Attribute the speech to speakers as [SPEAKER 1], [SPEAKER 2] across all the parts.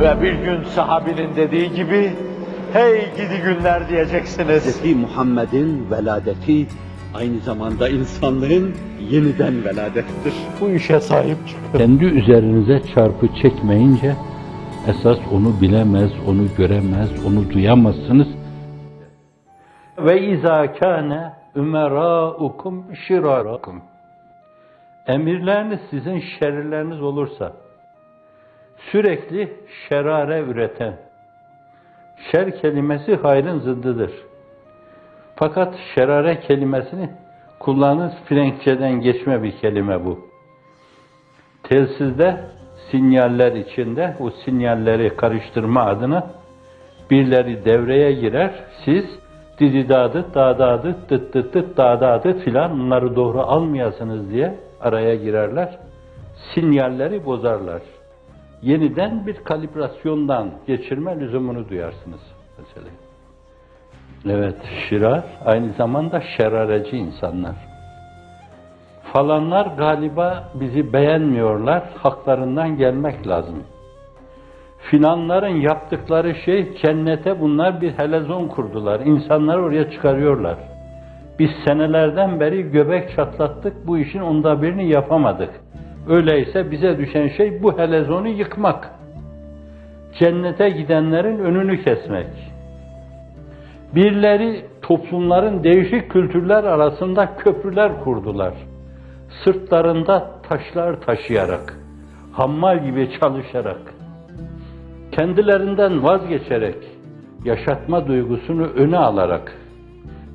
[SPEAKER 1] Ve bir gün sahabinin dediği gibi, hey gidi günler diyeceksiniz.
[SPEAKER 2] Hz. Muhammed'in veladeti aynı zamanda insanlığın yeniden veladettir.
[SPEAKER 1] Bu işe sahip çıkın.
[SPEAKER 3] Kendi üzerinize çarpı çekmeyince esas onu bilemez, onu göremez, onu duyamazsınız. Ve izâ kâne ümerâukum şirârakum. Emirleriniz sizin şerirleriniz olursa, sürekli şerare üreten, şer kelimesi hayrın zıddıdır. Fakat şerare kelimesini kullanır Frenkçeden geçme bir kelime bu. Telsizde sinyaller içinde o sinyalleri karıştırma adına birileri devreye girer. Siz dididadı, dadadı, tıt tıt tıt dadadı filan bunları doğru almayasınız diye araya girerler. Sinyalleri bozarlar. Yeniden bir kalibrasyondan geçirme lüzumunu duyarsınız mesela. Evet, şirar aynı zamanda şerareci insanlar. Falanlar galiba bizi beğenmiyorlar, haklarından gelmek lazım. Filanların yaptıkları şey cennete bunlar bir helezon kurdular. İnsanları oraya çıkarıyorlar. Biz senelerden beri göbek çatlattık, bu işin onda birini yapamadık. Öyleyse bize düşen şey bu helezonu yıkmak. Cennete gidenlerin önünü kesmek. Birileri toplumların değişik kültürler arasında köprüler kurdular. Sırtlarında taşlar taşıyarak, hammal gibi çalışarak, kendilerinden vazgeçerek, yaşatma duygusunu öne alarak,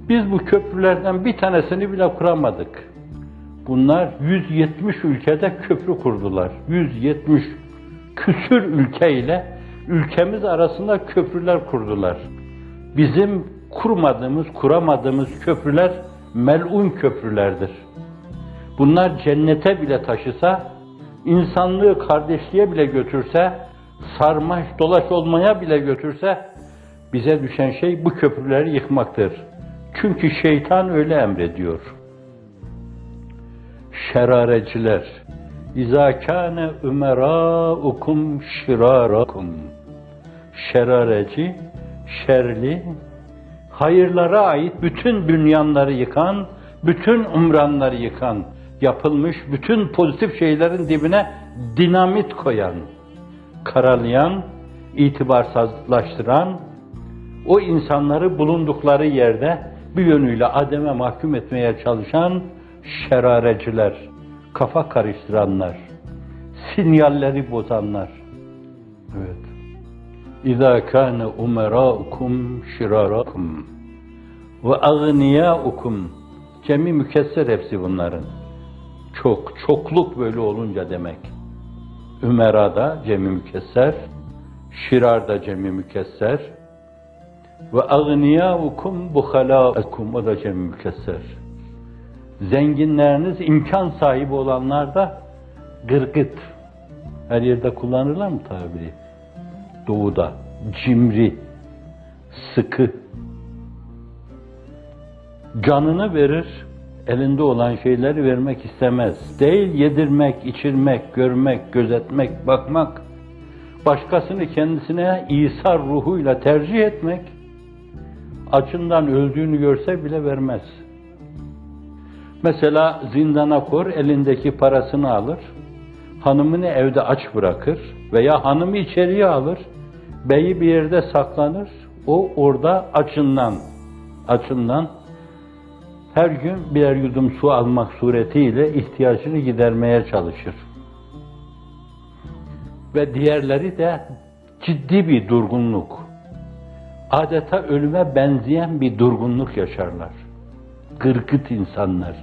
[SPEAKER 3] biz bu köprülerden bir tanesini bile kuramadık. Bunlar 170 ülkede köprü kurdular. 170 küsür ülkeyle ülkemiz arasında köprüler kurdular. Bizim kurmadığımız, kuramadığımız köprüler melun köprülerdir. Bunlar cennete bile taşısa, insanlığı kardeşliğe bile götürse, sarmaş dolaş olmaya bile götürse, bize düşen şey bu köprüleri yıkmaktır. Çünkü şeytan öyle emrediyor. Şerareciler, İzâ kâne ümerâukum şirârakum. Şerareci, şerli, hayırlara ait bütün bünyanları yıkan, bütün umranları yıkan, yapılmış bütün pozitif şeylerin dibine dinamit koyan, karalayan, itibarsızlaştıran, o insanları bulundukları yerde bir yönüyle ademe mahkum etmeye çalışan şerareciler, kafa karıştıranlar, sinyalleri bozanlar. Evet. İza kana umeraukum şirarakum ve agniyaukum cemi mükesser hepsi bunların. Çok, çokluk böyle olunca demek. Ümera da cemi mükesser, şirar da cemi mükesser ve agniyaukum buhalaukum o da cemi mükesser. Zenginleriniz imkan sahibi olanlar da gırgıt. Her yerde kullanırlar mı tabiri? Doğuda. Cimri. Sıkı. Canını verir, elinde olan şeyleri vermek istemez. Değil yedirmek, içirmek, görmek, gözetmek, bakmak. Başkasını kendisine İsa ruhuyla tercih etmek. Açından öldüğünü görse bile vermez. Mesela zindana kor, elindeki parasını alır, hanımını evde aç bırakır veya hanımı içeriye alır, beyi bir yerde saklanır, o orada açından, açından her gün birer yudum su almak suretiyle ihtiyacını gidermeye çalışır. Ve diğerleri de ciddi bir durgunluk, adeta ölüme benzeyen bir durgunluk yaşarlar. Gırgıt insanlar,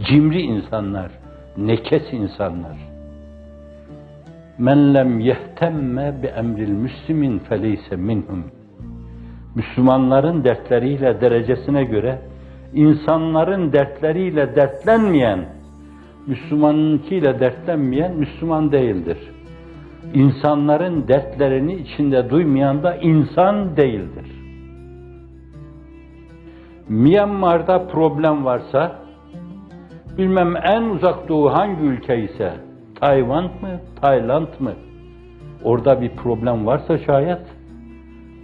[SPEAKER 3] cimri insanlar, nekes insanlar. Men lem yehtemme bi emril müslimin feleyse minhum. Müslümanların dertleriyle derecesine göre insanların dertleriyle dertlenmeyen, Müslümanınkiyle dertlenmeyen Müslüman değildir. İnsanların dertlerini içinde duymayan da insan değildir. Myanmar'da problem varsa, bilmem en uzak doğu hangi ülke ise, Tayvan mı, Tayland mı, orada bir problem varsa şayet,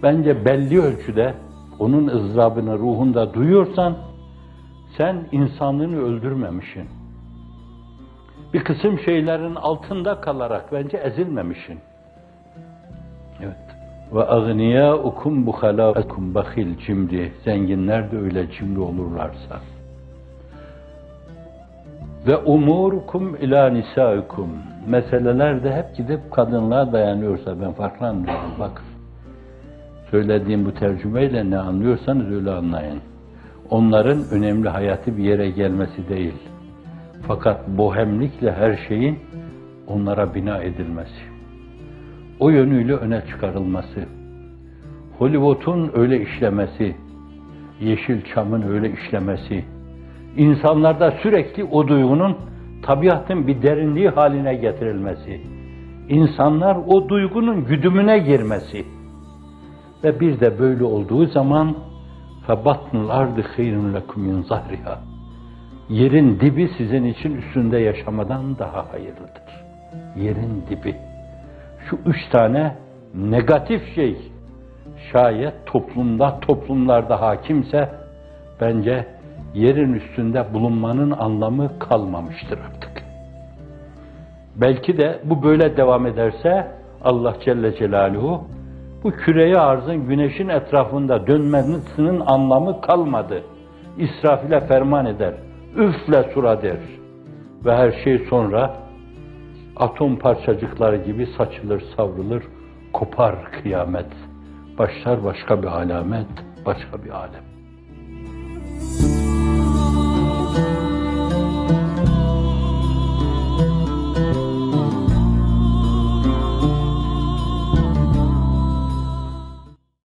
[SPEAKER 3] bence belli ölçüde onun ızdırabını ruhunda duyuyorsan, sen insanlığını öldürmemişsin. Bir kısım şeylerin altında kalarak bence ezilmemişsin. Evet. Ve agniyaukum buhalaukum bahil cimri. Zenginler de öyle cimri olurlarsa. Ve umurukum ila nisaikum. Meseleler de hep gidip kadınlığa dayanıyorsa ben farklı. Bak. Söylediğim bu tercümeyle ne anlıyorsanız öyle anlayın. Onların önemli hayatı bir yere gelmesi değil. Fakat bohemlikle her şeyin onlara bina edilmesi. O yönüyle öne çıkarılması. Hollywood'un öyle işlemesi, Yeşilçam'ın öyle işlemesi, insanlarda sürekli o duygunun tabiatın bir derinliği haline getirilmesi, insanlar o duygunun güdümüne girmesi ve bir de böyle olduğu zaman فَبَطْنُ الْاَرْضِ خَيْرٌ لَكُمْ مِنْ زَهْرِهَا Yerin dibi sizin için üstünde yaşamadan daha hayırlıdır. Yerin dibi. Şu üç tane negatif şey şayet toplumda, toplumlarda hakimse bence yerin üstünde bulunmanın anlamı kalmamıştır artık. Belki de bu böyle devam ederse Allah Celle Celaluhu bu küreyi arzın güneşin etrafında dönmesinin anlamı kalmadı. İsrafile ferman eder, üfle sura der. Ve her şey sonra atom parçacıkları gibi saçılır, savrulur, kopar kıyamet. Başlar başka bir alamet, başka bir alem.